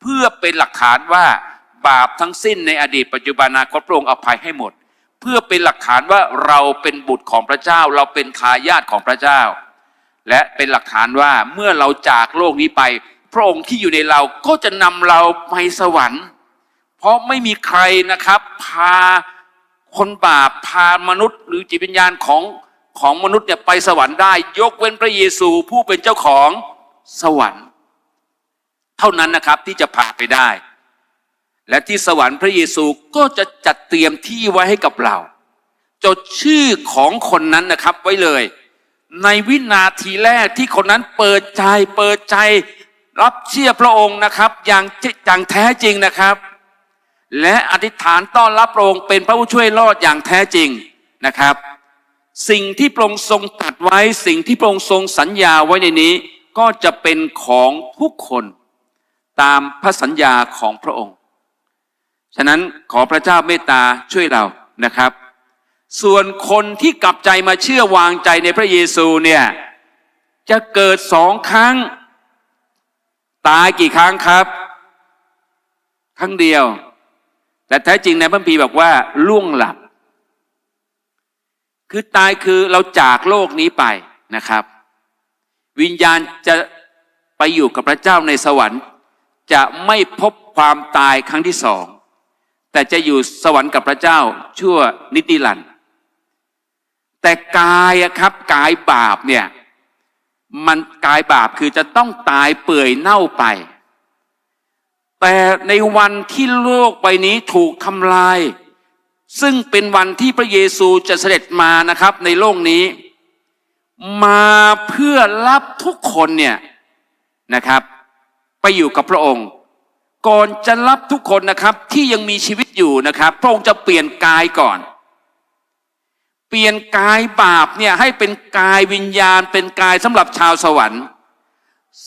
เพื่อเป็นหลักฐานว่าบาปทั้งสิ้นในอดีตปัจจุบันอนาคตพระองค์อภัยให้หมด เพื่อเป็นหลักฐานว่าเราเป็นบุตรของพระเจ้า เราเป็นทายาทของพระเจ้า และเป็นหลักฐานว่าเมื่อเราจากโลกนี้ไป พระองค์ที่อยู่ในเราก็จะนำเราไปสวรรค์ เพราะไม่มีใครนะครับ พาคนบาปพามนุษย์ หรือจิตวิญญาณของของมนุษย์เนี่ยไปสวรรค์ได้ ยกเว้นพระเยซูผู้เป็นเจ้าของสวรรค์ เท่านั้นนะครับที่จะพาไปได้ และที่สวรรค์พระเยซูก็จะจัดเตรียมที่ไว้ให้กับเรา จดชื่อของคนนั้นนะครับไว้เลย ในวินาทีแรกที่คนนั้นเปิดใจเปิดใจ รับเชื่อพระองค์นะครับอย่างอย่างแท้จริงนะครับ และอธิษฐานต้อนรับพระองค์เป็นพระผู้ช่วยรอดอย่างแท้จริงนะครับสิ่งที่พระองค์ทรงตัดไว้สิ่งที่พระองค์ทรงสัญญาไว้ในนี้ ก็จะเป็นของทุกคน ตามพระสัญญาของพระองค์ ฉะนั้นขอพระเจ้าเมตตาช่วยเรานะครับ ส่วนคนที่กลับใจมาเชื่อวางใจในพระเยซูเนี่ยจะเกิดสองครั้ง ตายกี่ครั้งครับ ครั้งเดียว แต่แท้จริงในพระคัมภีร์บอกว่าล่วงหลับ คือตายคือเราจากโลกนี้ไปนะครับ วิญญาณจะไปอยู่กับพระเจ้าในสวรรค์ จะไม่พบความตายครั้งที่สอง แต่จะอยู่สวรรค์กับพระเจ้าชั่วนิติรัน แต่กายครับกายบาปเนี่ยมันกายบาปคือจะต้องตายเปื่อยเน่าไป แต่ในวันที่โลกใบนี้ถูกทำลาย ซึ่งเป็นวันที่พระเยซูจะเสด็จมานะครับในโลกนี้ มาเพื่อรับทุกคนเนี่ยนะครับ ไปอยู่กับพระองค์ ก่อนจะรับทุกคนนะครับที่ยังมีชีวิตอยู่นะครับ พระองค์จะเปลี่ยนกายก่อน เปลี่ยนกายบาปเนี่ยให้เป็นกายวิญญาณ เป็นกายสำหรับชาวสวรรค์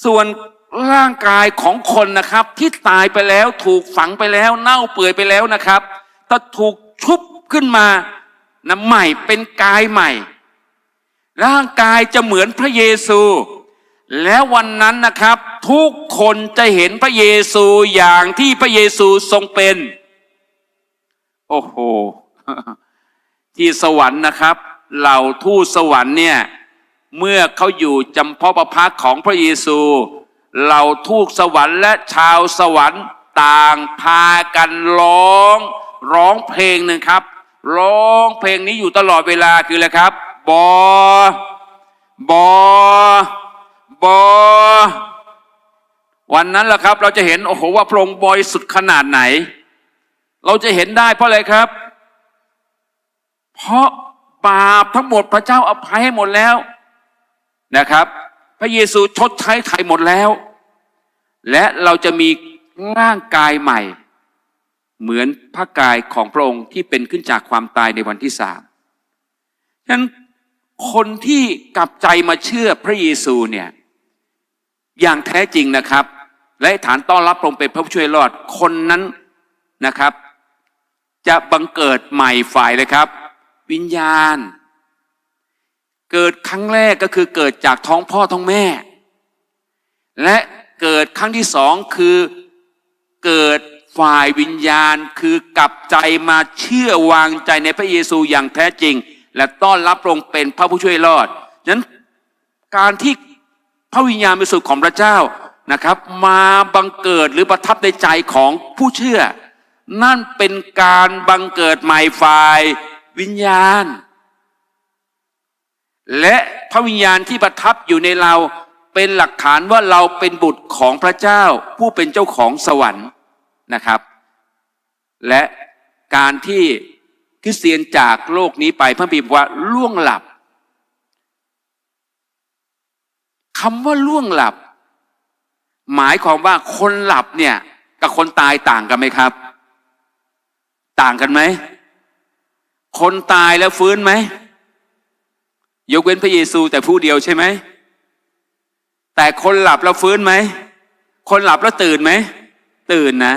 ส่วนร่างกายของคนนะครับที่ตายไปแล้วถูกฝังไปแล้ว เน่าเปื่อยไปแล้วนะครับถ้าถูกชุบขึ้นมานะใหม่เป็นกายใหม่ ร่างกายจะเหมือนพระเยซู แล้ววันนั้นนะครับ ทุกคนจะเห็นพระเยซูอย่างที่พระเยซูทรงเป็น โอ้โห ที่สวรรค์นะครับเหล่าทูตสวรรค์เนี่ย เมื่อเขาอยู่จำเพาะประพักของพระเยซูเหล่าทูตสวรรค์และชาวสวรรค์ต่างพากันร้อง ร้องเพลงหนึ่งครับ ร้องเพลงนี้อยู่ตลอดเวลาคืออะไรครับ บอ บอ บอวันนั้นแหละครับ เราจะเห็นโอ้โหว่าพระองค์บริสุทธิ์ขนาดไหน เราจะเห็นได้เพราะอะไรครับ เพราะบาปทั้งหมดพระเจ้าอภัยให้หมดแล้วนะครับ พระเยซูชดใช้ไถ่หมดแล้ว และเราจะมีร่างกายใหม่ เหมือนพระกายของพระองค์ที่เป็นขึ้นจากความตายในวันที่สามฉะนั้นคนที่กลับใจมาเชื่อพระเยซูเนี่ย อย่างแท้จริงนะครับ และฐานต้อนรับพระองค์เป็นพระผู้ช่วยรอดคนนั้นนะครับ จะบังเกิดใหม่ฝ่ายเลยครับ วิญญาณ เกิดครั้งแรกก็คือเกิดจากท้องพ่อท้องแม่ และเกิดครั้งที่สองคือเกิดฝ่ายวิญญาณคือกลับใจมาเชื่อวางใจในพระเยซูอย่างแท้จริง และต้อนรับพระองค์เป็นพระผู้ช่วยรอดฉะนั้นการที่ พระวิญญาณบริสุทธิ์ของพระเจ้านะครับ มาบังเกิดหรือประทับในใจของผู้เชื่อ นั่นเป็นการบังเกิดใหม่ฝ่ายวิญญาณ และพระวิญญาณที่ประทับอยู่ในเราเป็นหลักฐานว่าเราเป็นบุตรของพระเจ้า ผู้เป็นเจ้าของสวรรค์นะครับ และการที่คริสเตียนจากโลกนี้ไปพระบิดว่าล่วงหลับ คำว่าล่วงหลับ หมายความว่าคนหลับเนี่ย กับคนตายต่างกันไหมครับ ต่างกันไหม คนตายแล้วฟื้นไหม ยกเว้นพระเยซูแต่ผู้เดียวใช่ไหม แต่คนหลับแล้วฟื้นไหม คนหลับแล้วตื่นไหม ตื่นนะ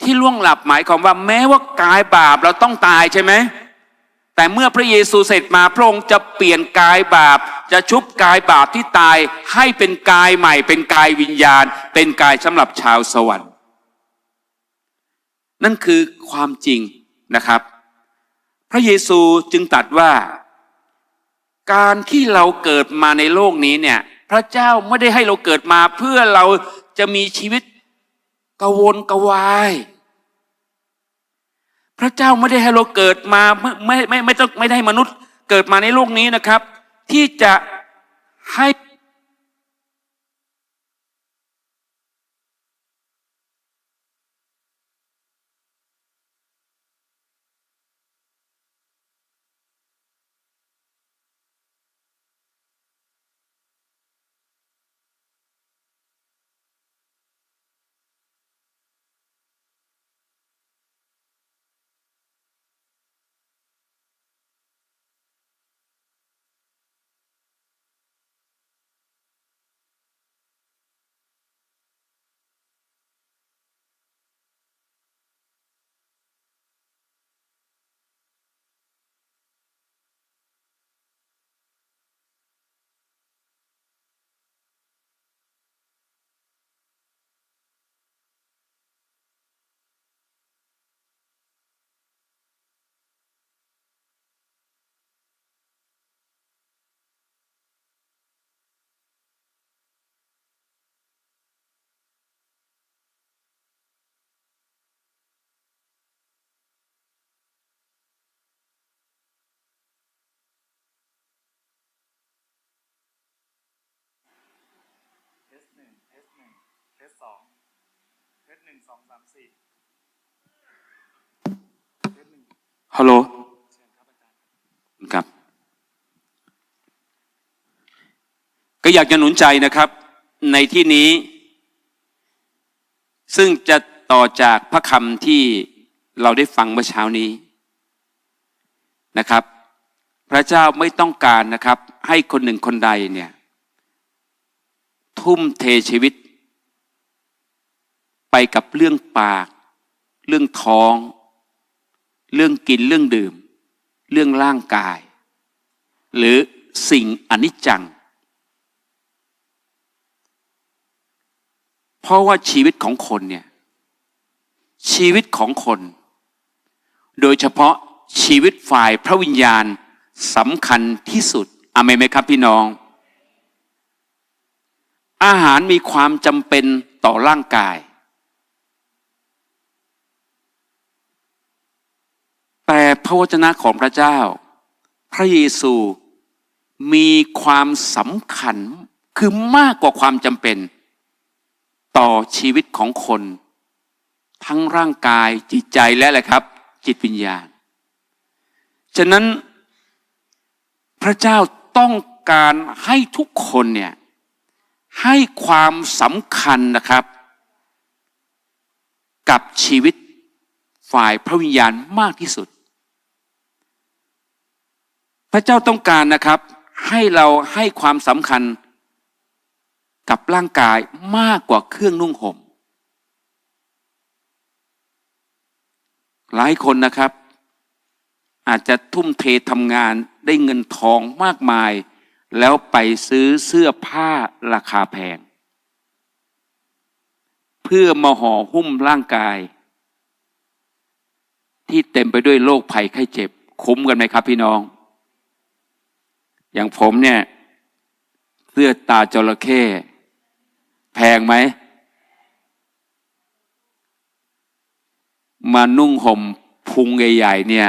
ที่ล่วงหลับหมายความว่า แม้ว่ากายบาปเราต้องตายใช่ไหม แต่เมื่อพระเยซูเสร็จมาพระองค์จะเปลี่ยนกายบาป จะชุบกายบาปที่ตายให้เป็นกายใหม่ เป็นกายวิญญาณ เป็นกายสำหรับชาวสวรรค์ นั่นคือความจริงนะครับ พระเยซูจึงตรัสว่า การที่เราเกิดมาในโลกนี้เนี่ยพระเจ้าไม่ได้ให้เราเกิดมาเพื่อเราจะมีชีวิตกระวนกระวาย พระเจ้าไม่ได้ให้เราเกิดมาไม่ไม่ไม่ไม่ต้องไม่ได้มนุษย์เกิดมาในโลกนี้นะครับ ที่จะให้ ทสสองเทสหนึ่งสองสามสี่เทสหนึ่งฮัลโหลเชิญครับอาจารย์ครับ ก็อยากจะหนุนใจนะครับ ในที่นี้ ซึ่งจะต่อจากพระคำที่เราได้ฟังเมื่อเช้านี้นะครับ พระเจ้าไม่ต้องการนะครับ ให้คนหนึ่งคนใดเนี่ยทุ่มเทชีวิต ไปกับเรื่องปาก เรื่องท้อง เรื่องกินเรื่องดื่ม เรื่องร่างกาย หรือสิ่งอนิจจัง เพราะว่าชีวิตของคนเนี่ยชีวิตของคน โดยเฉพาะชีวิตฝ่ายพระวิญญาณสำคัญที่สุดอเมนไหมครับพี่น้อง อาหารมีความจำเป็นต่อร่างกาย แต่พระวจนะของพระเจ้า พระเยซูมีความสำคัญคือมากกว่าความจำเป็น ต่อชีวิตของคน ทั้งร่างกายจิตใจและอะไรครับ จิตวิญญาณ ฉะนั้นพระเจ้าต้องการให้ทุกคนเนี่ยให้ความสำคัญนะครับ กับชีวิตฝ่ายพระวิญญาณมากที่สุด พระเจ้าต้องการนะครับ ให้เราให้ความสำคัญกับร่างกายมากกว่าเครื่องนุ่งห่ม หลายคนนะครับ อาจจะทุ่มเททำงานได้เงินทองมากมาย แล้วไปซื้อเสื้อผ้าราคาแพง เพื่อมาห่อหุ้มร่างกาย ที่เต็มไปด้วยโรคภัยไข้เจ็บ คุ้มกันไหมครับพี่น้อง อย่างผมเนี่ย เสื้อตาจระเข้แพงไหม มานุ่งห่มพุงใหญ่ๆเนี่ย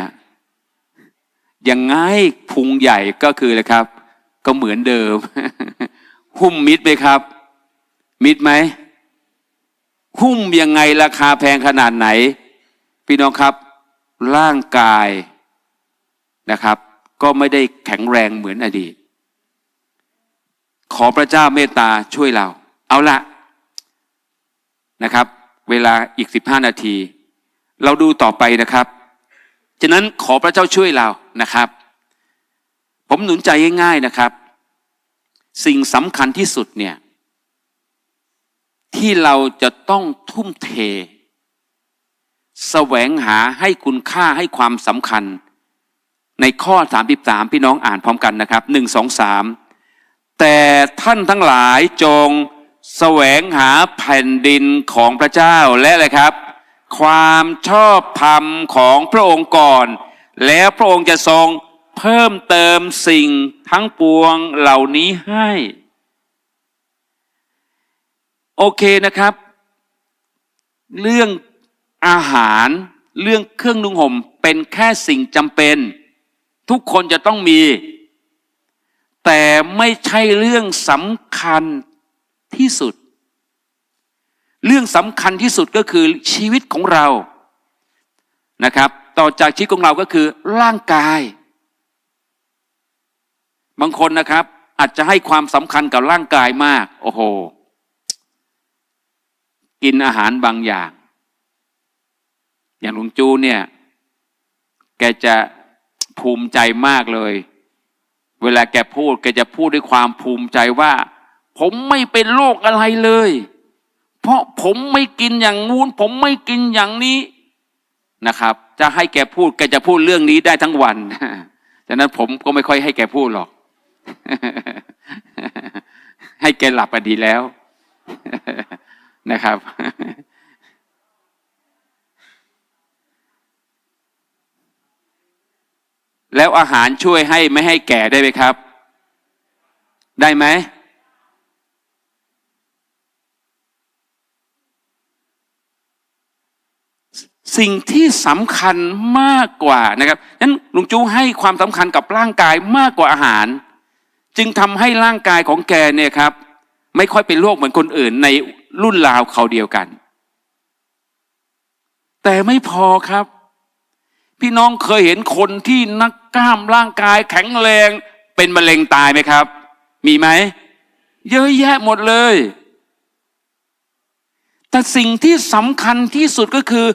ยังไงพุงใหญ่ก็คือเลยครับ ก็เหมือนเดิม หุ้มมิดไหมครับ มิดไหม หุ้มยังไงราคาแพงขนาดไหน พี่น้องครับ ร่างกายนะครับ ก็ไม่ได้แข็งแรงเหมือนอดีต ขอพระเจ้าเมตตาช่วยเรา เอาละนะครับ เวลาอีกสิบห้านาที เราดูต่อไปนะครับ ฉะนั้นขอพระเจ้าช่วยเรานะครับ ผมหนุนใจง่ายๆนะครับ สิ่งสำคัญที่สุดเนี่ยที่เราจะต้องทุ่มเท แสวงหาให้คุณค่าให้ความสำคัญ ในข้อ 33 พี่น้องอ่านพร้อมกันนะครับหนึ่งสองสามแต่ท่านทั้งหลายจงแสวงหาแผ่นดินของพระเจ้าและอะไรครับ ความชอบธรรมของพระองค์ก่อน แล้วพระองค์จะทรงเพิ่มเติมสิ่งทั้งปวงเหล่านี้ให้ โอเคนะครับ เรื่องอาหารเรื่องเครื่องนุ่งห่มเป็นแค่สิ่งจำเป็น ทุกคนจะต้องมี แต่ไม่ใช่เรื่องสำคัญที่สุด เรื่องสำคัญที่สุดก็คือชีวิตของเรานะครับ ต่อจากชีวิตของเราก็คือร่างกาย บางคนนะครับ อาจจะให้ความสำคัญกับร่างกายมาก โอ้โห กินอาหารบางอย่าง อย่างหลวงจูเนี่ย แกจะ ภูมิใจมากเลย เวลาแกพูดแกจะพูดด้วยความภูมิใจว่า ผมไม่เป็นโรคอะไรเลย เพราะผมไม่กินอย่างงู้นผมไม่กินอย่างนี้นะครับ จะให้แกพูดแกจะพูดเรื่องนี้ได้ทั้งวันฉะนั้นผมก็ไม่ค่อยให้แกพูดหรอก ให้แกหลับอะดีแล้วนะครับ แล้วอาหารช่วยให้ไม่ให้แก่ได้ไหมครับ ได้ไหมสิ่งที่สำคัญมากกว่านะครับนั้นลุงจูให้ความสำคัญกับร่างกายมากกว่าอาหาร จึงทำให้ร่างกายของแกเนี่ยครับ ไม่ค่อยเป็นโรคเหมือนคนอื่นในรุ่นราวเขาเดียวกัน แต่ไม่พอครับ พี่น้องเคยเห็นคนที่นักกล้ามร่างกายแข็งแรง เป็นมะเร็งตายไหมครับ มีไหม เยอะแยะหมดเลย แต่สิ่งที่สำคัญที่สุดก็คือ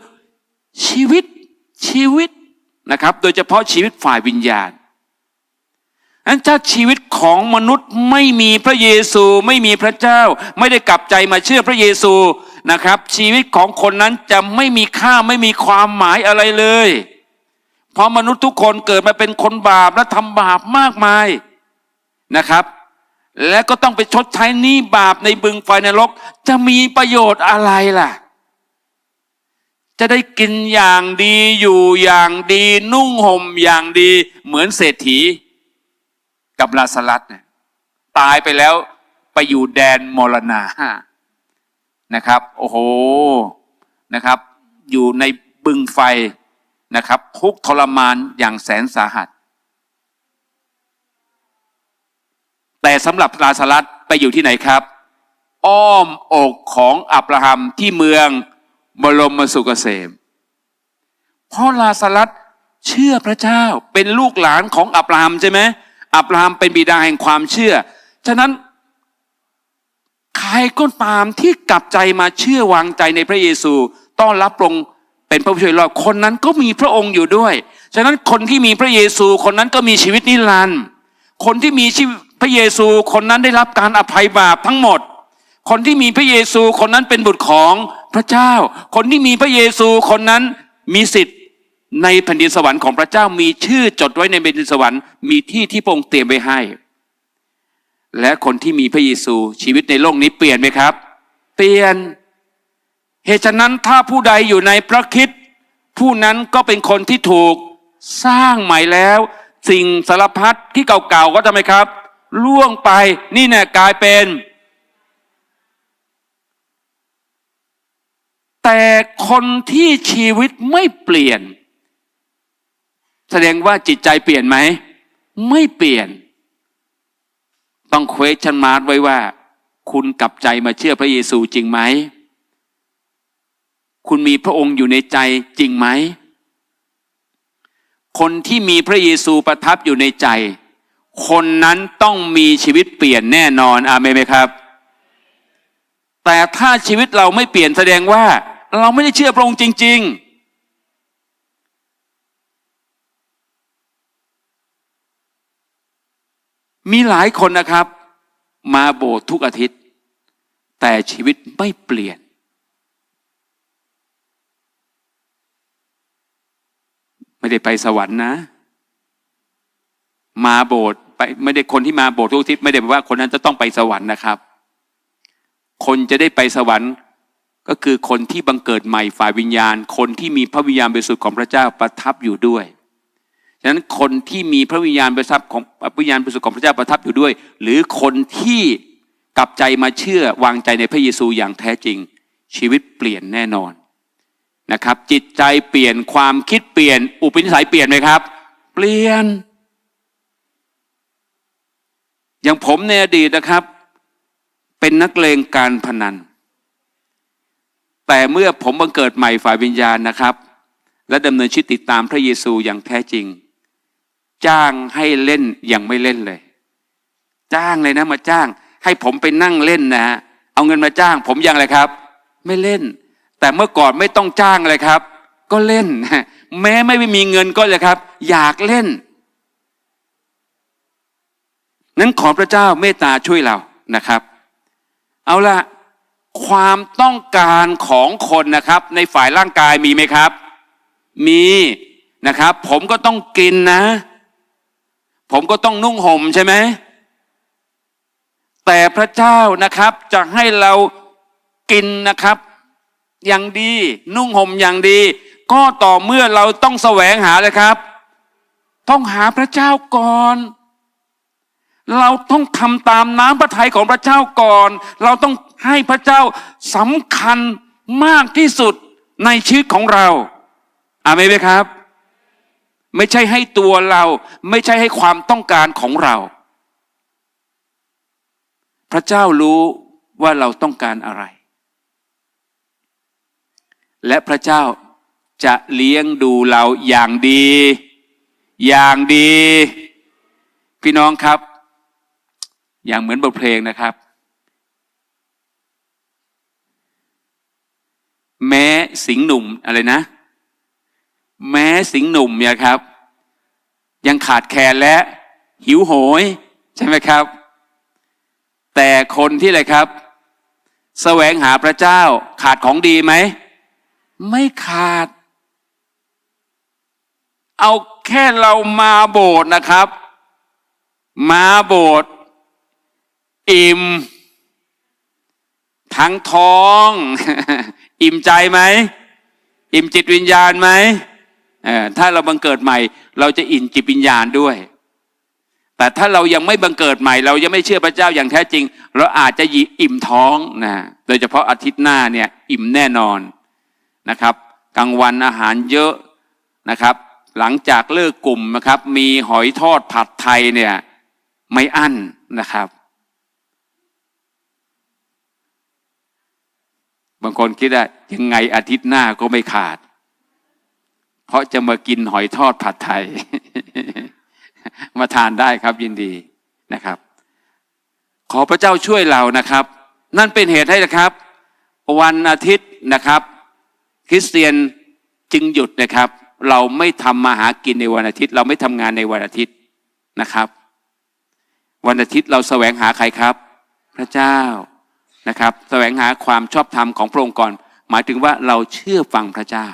ชีวิตชีวิตนะครับ โดยเฉพาะชีวิตฝ่ายวิญญาณนั้นถ้าชีวิตของมนุษย์ไม่มีพระเยซู ไม่มีพระเจ้า ไม่ได้กลับใจมาเชื่อพระเยซูนะครับ ชีวิตของคนนั้นจะไม่มีค่าไม่มีความหมายอะไรเลย เพราะมนุษย์ทุกคนเกิดมาเป็นคนบาปและทำบาปมากมายนะครับ และก็ต้องไปชดใช้หนี้บาปในบึงไฟนรก จะมีประโยชน์อะไรล่ะ จะได้กินอย่างดีอยู่อย่างดี นุ่งห่มอย่างดี เหมือนเศรษฐี กับลาสลัดเนี่ยตายไปแล้วไปอยู่แดนมรณานะครับ โอ้โหนะครับ อยู่ในบึงไฟ นะครับทุกทรมานอย่างแสนสาหัส แต่สำหรับลาสลัดไปอยู่ที่ไหนครับ อ้อมอกของอับราฮัมที่เมืองบรมสุกเกษมเพราะลาสลัดเชื่อพระเจ้าเป็นลูกหลานของอับราฮัมใช่ไหมอับราฮัมเป็นบิดาแห่งความเชื่อ ฉะนั้นใครก็ตามที่กลับใจมาเชื่อวางใจในพระเยซู ต้อนรับลง เป็นพระผู้ช่วยรอดคนนั้นก็มีพระองค์อยู่ด้วย ฉะนั้นคนที่มีพระเยซูคนนั้นก็มีชีวิตนิรันดร์คนที่มีชีวิตพระเยซูคนนั้นได้รับการอภัยบาปทั้งหมด คนที่มีพระเยซูคนนั้นเป็นบุตรของพระเจ้า คนที่มีพระเยซูคนนั้นมีสิทธิ์ในแผ่นดินสวรรค์ของพระเจ้ามีชื่อจดไว้ในแผ่นดินสวรรค์มีที่ที่พระองค์เตรียมไว้ให้ และคนที่มีพระเยซูชีวิตในโลกนี้เปลี่ยนไหมครับ เปลี่ยน เหตุฉะนั้นถ้าผู้ใดอยู่ในพระคิดผู้นั้นก็เป็นคนที่ถูกสร้างใหม่แล้ว สิ่งสารพัดที่เก่าๆก็ทำไมครับ ล่วงไปนี่เนี่ยกลายเป็น แต่คนที่ชีวิตไม่เปลี่ยน แสดงว่าจิตใจเปลี่ยนไหม ไม่เปลี่ยน ต้องเควสชันมาร์ไว้ว่า คุณกลับใจมาเชื่อพระเยซูจริงไหม คุณมีพระองค์อยู่ในใจจริงไหม คนที่มีพระเยซูประทับอยู่ในใจ คนนั้นต้องมีชีวิตเปลี่ยนแน่นอนอาเมนไหมครับ แต่ถ้าชีวิตเราไม่เปลี่ยนแสดงว่า เราไม่ได้เชื่อพระองค์จริง ๆมีหลายคนนะครับ มาโบสถ์ทุกอาทิตย์ แต่ชีวิตไม่เปลี่ยน ไม่ได้ไปสวรรค์นะ มาโบสถ์ไปไม่ได้คนที่มาโบสถ์ทุกทิตย์ไม่ได้แปลว่าคนนั้นจะต้องไปสวรรค์นะครับ คนจะได้ไปสวรรค์ก็คือคนที่บังเกิดใหม่ฝ่ายวิญญาณ คนที่มีพระวิญญาณบริสุทธิ์ของพระเจ้าประทับอยู่ด้วยฉะนั้นคนที่มีพระวิญญาณบริสุทธิ์ของวิญญาณบริสุทธิ์ของพระเจ้าประทับอยู่ด้วย หรือคนที่กลับใจมาเชื่อวางใจในพระเยซูอย่างแท้จริง ชีวิตเปลี่ยนแน่นอน นะครับ จิตใจเปลี่ยนความคิดเปลี่ยน อุปนิสัยเปลี่ยนไหมครับ เปลี่ยน อย่างผมในอดีตนะครับ เป็นนักเลงการพนัน แต่เมื่อผมบังเกิดใหม่ฝ่ายวิญญาณนะครับ และดำเนินชีวิตติดตามพระเยซูอย่างแท้จริง จ้างให้เล่นยังไม่เล่นเลย จ้างเลยนะมาจ้าง ให้ผมไปนั่งเล่นนะฮะเอาเงินมาจ้าง ผมยังอะไรครับ ไม่เล่น แต่เมื่อก่อนไม่ต้องจ้างเลยครับ ก็เล่น แม้ไม่มีเงินก็เลยครับ อยากเล่น นั้นขอพระเจ้าเมตตาช่วยเรานะครับ เอาละความต้องการของคนนะครับ ในฝ่ายร่างกายมีไหมครับ มีนะครับ ผมก็ต้องกินนะ ผมก็ต้องนุ่งห่มใช่ไหมแต่พระเจ้านะครับจะให้เรากินนะครับ อย่างดี นุ่งห่มอย่างดี ก็ต่อเมื่อเราต้องแสวงหาเลยครับ ต้องหาพระเจ้าก่อน เราต้องทำตามน้ำพระทัยของพระเจ้าก่อน เราต้องให้พระเจ้าสำคัญมากที่สุดในชีวิตของเราอาเมนไหมครับ ไม่ใช่ให้ตัวเราไม่ใช่ให้ความต้องการของเรา พระเจ้ารู้ว่าเราต้องการอะไร และพระเจ้าจะเลี้ยงดูเราอย่างดี อย่างดี พี่น้องครับ อย่างเหมือนบทเพลงนะครับ แม้สิงหนุ่มอะไรนะ แม้สิงห์หนุ่มเนี่ยครับ ยังขาดแคลนและหิวโหย ใช่ไหมครับ แต่คนที่อะไรครับ แสวงหาพระเจ้าขาดของดีไหม ไม่ขาด เอาแค่เรามาโบสถ์นะครับ มาโบสถ์อิ่ม ทั้งท้อง อิ่มใจไหม อิ่มจิตวิญญาณไหมเออถ้าเราบังเกิดใหม่ เราจะอิ่มจิตวิญญาณด้วย แต่ถ้าเรายังไม่บังเกิดใหม่ เรายังไม่เชื่อพระเจ้าอย่างแท้จริง เราอาจจะยิอิ่มท้องนะโดยเฉพาะอาทิตย์หน้าเนี่ย อิ่มแน่นอน นะครับกลางวันอาหารเยอะนะครับ หลังจากเลิกกลุ่มนะครับ มีหอยทอดผัดไทยเนี่ยไม่อั้นนะครับ บางคนคิดว่ายังไงอาทิตย์หน้าก็ไม่ขาด เพราะจะมากินหอยทอดผัดไทย มาทานได้ครับยินดีนะครับ ขอพระเจ้าช่วยเรานะครับ นั่นเป็นเหตุให้นะครับ วันอาทิตย์นะครับ คริสเตียนจึงหยุดนะครับ เราไม่ทำมาหากินในวันอาทิตย์ เราไม่ทำงานในวันอาทิตย์นะครับ วันอาทิตย์เราแสวงหาใครครับ พระเจ้านะครับ แสวงหาความชอบธรรมของพระองค์ก่อน หมายถึงว่าเราเชื่อฟังพระเจ้า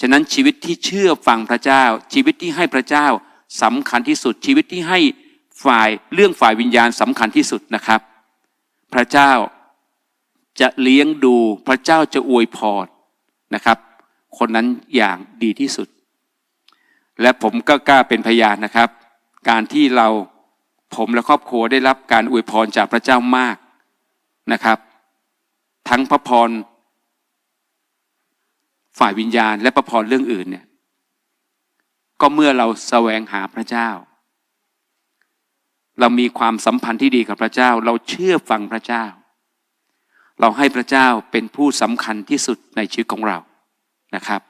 ฉะนั้นชีวิตที่เชื่อฟังพระเจ้า ชีวิตที่ให้พระเจ้าสำคัญที่สุดชีวิตที่ให้ฝ่ายเรื่องฝ่ายวิญญาณสำคัญที่สุดนะครับ พระเจ้าจะเลี้ยงดูพระเจ้าจะอวยพร นะครับ คนนั้นอย่างดีที่สุด และผมก็กล้าเป็นพยานนะครับ การที่เราผมและครอบครัวได้รับการอวยพรจากพระเจ้ามากนะครับ ทั้งพระพรฝ่ายวิญญาณ และพระพรเรื่องอื่นเนี่ยก็เมื่อเราแสวงหาพระเจ้า เรามีความสัมพันธ์ที่ดีกับพระเจ้า เราเชื่อฟังพระเจ้า เราให้พระเจ้าเป็นผู้สำคัญที่สุดในชีวิตของเรานะครับ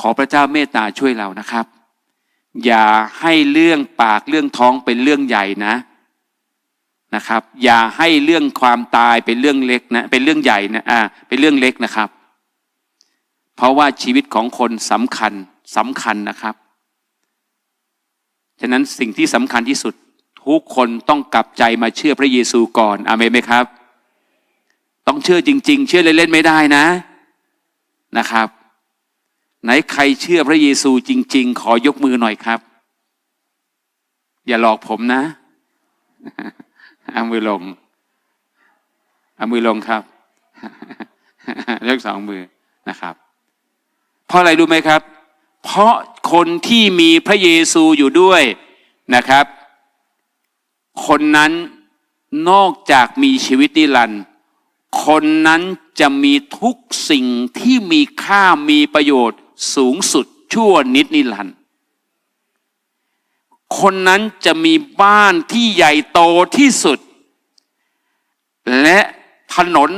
ขอพระเจ้าเมตตาช่วยเรานะครับ อย่าให้เรื่องปากเรื่องท้องเป็นเรื่องใหญ่นะนะครับ อย่าให้เรื่องความตายเป็นเรื่องเล็กนะเป็นเรื่องใหญ่นะอ่าเป็นเรื่องเล็กนะครับ เพราะว่าชีวิตของคนสำคัญสำคัญนะครับฉะนั้นสิ่งที่สำคัญที่สุดทุกคนต้องกลับใจมาเชื่อพระเยซูก่อนอเมนไหมครับ ต้องเชื่อจริง ๆ เชื่อเล่นๆไม่ได้นะนะครับ ไหนใครเชื่อพระเยซูจริง ๆ ขอยกมือหน่อยครับ อย่าหลอกผมนะเอามือลงเอามือลงครับยกสองมือนะครับ เพราะอะไรรู้ไหมครับ เพราะคนที่มีพระเยซูอยู่ด้วยนะครับ คนนั้นนอกจากมีชีวิตนิรันดร์ คนนั้นจะมีทุกสิ่งที่มีค่ามีประโยชน์สูงสุดชั่วนิดนิรันดร์คนนั้นจะมีบ้านที่ใหญ่โตที่สุด และถนน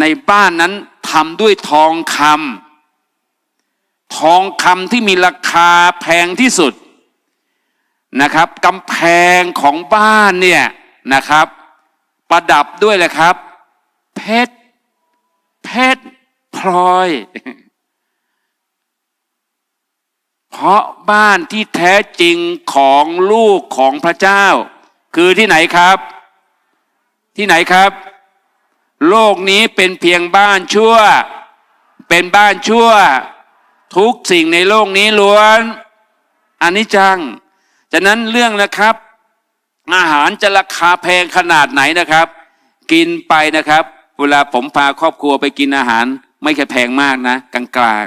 ในบ้านนั้นทำด้วยทองคำทองคำที่มีราคาแพงที่สุดนะครับกำแพงของบ้านเนี่ยนะครับ ประดับด้วยเลยครับ เพชร เพชรพลอย เพราะบ้านที่แท้จริงของลูกของพระเจ้า คือที่ไหนครับ ที่ไหนครับ โลกนี้เป็นเพียงบ้านชั่ว เป็นบ้านชั่ว ทุกสิ่งในโลกนี้ล้วนอันนิจจัง ฉะนั้นเรื่องนะครับ อาหารจะราคาแพงขนาดไหนนะครับ กินไปนะครับ เวลาผมพาครอบครัวไปกินอาหาร ไม่แค่แพงมากนะ กลาง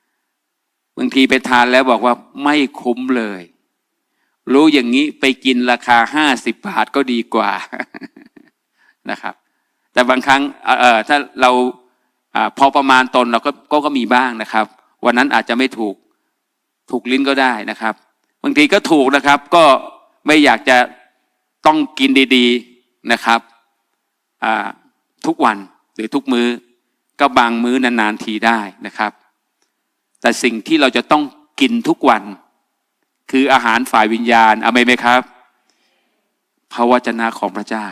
ๆบางทีไปทานแล้วบอกว่าไม่คุ้มเลย รู้อย่างนี้ไปกินราคาห้าสิบบาทก็ดีกว่านะครับ แต่บางครั้งถ้าเราอพอประมาณตนเราก็ก็ก็มีบ้างนะครับ วันนั้นอาจจะไม่ถูกถูกลิ้นก็ได้นะครับบางทีก็ถูกนะครับ ก็ ไม่อยากจะต้องกินดี ๆนะครับทุกวันหรือทุกมื้อก็บางมื้อนานๆทีได้นะครับ แต่สิ่งที่เราจะต้องกินทุกวัน คืออาหารฝ่ายวิญญาณเอาไหมไหมครับพระวจนะของพระเจ้า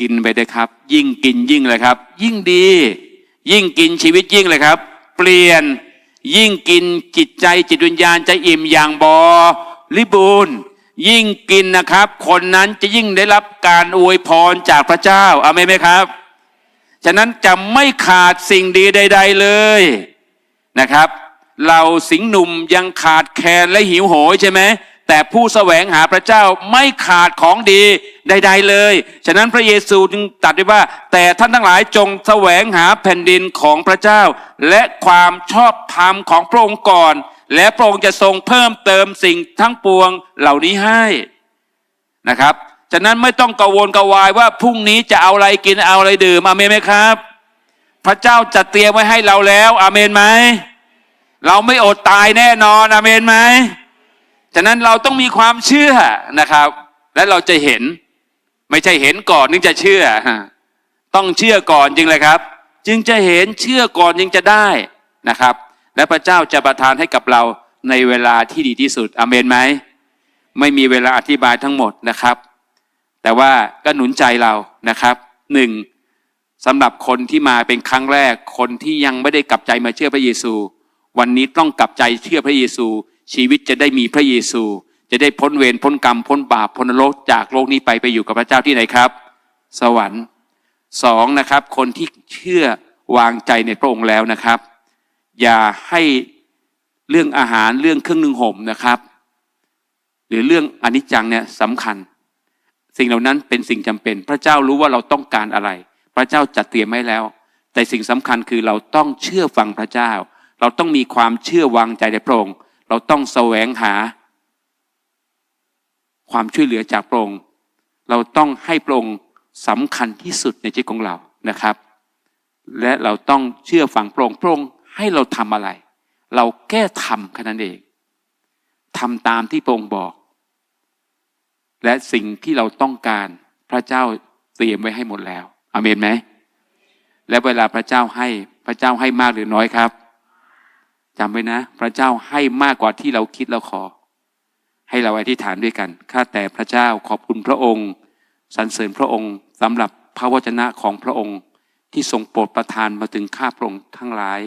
กินไปเลยครับ ยิ่งกินยิ่งเลยครับ ยิ่งดี ยิ่งกินชีวิตยิ่งเลยครับ เปลี่ยนยิ่งกินจิตใจจิตวิญญาณจะอิ่มอย่างบ ริบูรณ์ยิ่งกินนะครับ คนนั้นจะยิ่งได้รับการอวยพรจากพระเจ้าเอาไหมไหมครับ ฉะนั้นจะไม่ขาดสิ่งดีใด ๆเลยนะครับ เราสิงห์หนุ่มยังขาดแคลนและหิวโหยใช่ไหมแต่ผู้แสวงหาพระเจ้าไม่ขาดของดีใด ๆเลย ฉะนั้นพระเยซูจึงตรัสไว้ว่า แต่ท่านทั้งหลายจงแสวงหาแผ่นดินของพระเจ้า และความชอบธรรมของพระองค์ก่อน และพระองค์จะทรงเพิ่มเติมสิ่งทั้งปวงเหล่านี้ให้นะครับ ฉะนั้นไม่ต้องกังวลกระวายว่าพรุ่งนี้จะเอาอะไรกินเอาอะไรดื่มอาเมนไหมครับ พระเจ้าจัดเตรียมไว้ให้เราแล้วอาเมนไหมเราไม่อดตายแน่นอนอาเมนไหมฉะนั้นเราต้องมีความเชื่อนะครับ และเราจะเห็นไม่ใช่เห็นก่อนนึงจะเชื่อ ต้องเชื่อก่อนจริงเลยครับ จึงจะเห็นเชื่อก่อนจึงจะได้นะครับ และพระเจ้าจะประทานให้กับเราในเวลาที่ดีที่สุดอเมนไหมไม่มีเวลาอธิบายทั้งหมดนะครับ แต่ว่าก็หนุนใจเรานะครับหนึ่งสำหรับคนที่มาเป็นครั้งแรก คนที่ยังไม่ได้กลับใจมาเชื่อพระเยซู วันนี้ต้องกลับใจเชื่อพระเยซู ชีวิตจะได้มีพระเยซู จะได้พ้นเวรพ้นกรรมพ้นบาปพ้นนรกจากโลกนี้ไปไปอยู่กับพระเจ้าที่ไหนครับ สวรรค์สองนะครับ คนที่เชื่อวางใจในพระองค์แล้วนะครับ อย่าให้เรื่องอาหารเรื่องเครื่องนึ่งห่มนะครับ หรือเรื่องอนิจจังเนี่ยสำคัญ สิ่งเหล่านั้นเป็นสิ่งจำเป็น พระเจ้ารู้ว่าเราต้องการอะไร พระเจ้าจัดเตรียมไว้แล้ว แต่สิ่งสำคัญคือเราต้องเชื่อฟังพระเจ้า เราต้องมีความเชื่อวางใจในพระองค์เราต้องแสวงหา ความช่วยเหลือจากพระองค์เราต้องให้พระองค์สำคัญที่สุดในชีวิตของเรานะครับ และเราต้องเชื่อฟังพระองค์พระองค์ ให้เราทำอะไร เราแก้ทำแค่นั้นเองทำตามที่พระองค์บอก และสิ่งที่เราต้องการพระเจ้าเตรียมไว้ให้หมดแล้วอเมนไหมและเวลาพระเจ้าให้พระเจ้าให้มากหรือน้อยครับจำไว้นะ พระเจ้าให้มากกว่าที่เราคิดเราขอ ให้เราอธิษฐานด้วยกันข้าแต่พระเจ้าขอบคุณพระองค์สรรเสริญพระองค์สำหรับพระวจนะของพระองค์ที่ทรงโปรดประทานมาถึงข้าพระองค์ทั้งหลาย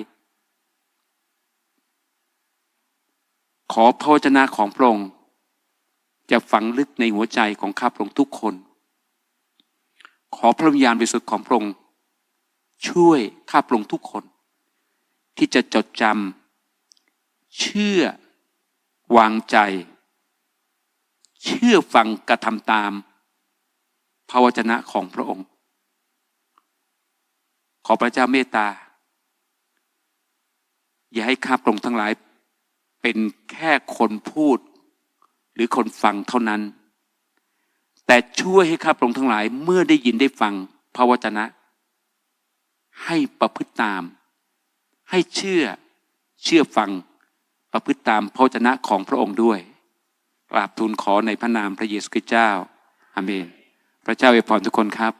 ขอพระวจนะของพระองค์จะฝังลึกในหัวใจของข้าพระองค์ทุกคน ขอพระวิญญาณบริสุทธิ์ของพระองค์ช่วยข้าพระองค์ทุกคน ที่จะจดจำเชื่อวางใจ เชื่อฟังกระทำตาม พระวจนะของพระองค์ ขอพระเจ้าเมตตา อย่าให้ข้าพระองค์ทั้งหลาย เป็นแค่คนพูด หรือคนฟังเท่านั้น แต่ช่วยให้ข้าพระองค์ทั้งหลายเมื่อได้ยินได้ฟังพระวจนะ ให้ประพฤติตาม ให้เชื่อเชื่อฟังประพฤติตามพระวจนะของพระองค์ด้วยกราบทูลขอในพระนามพระเยซูคริสต์เจ้าอาเมน พระเจ้าอวยพรทุกคนครับ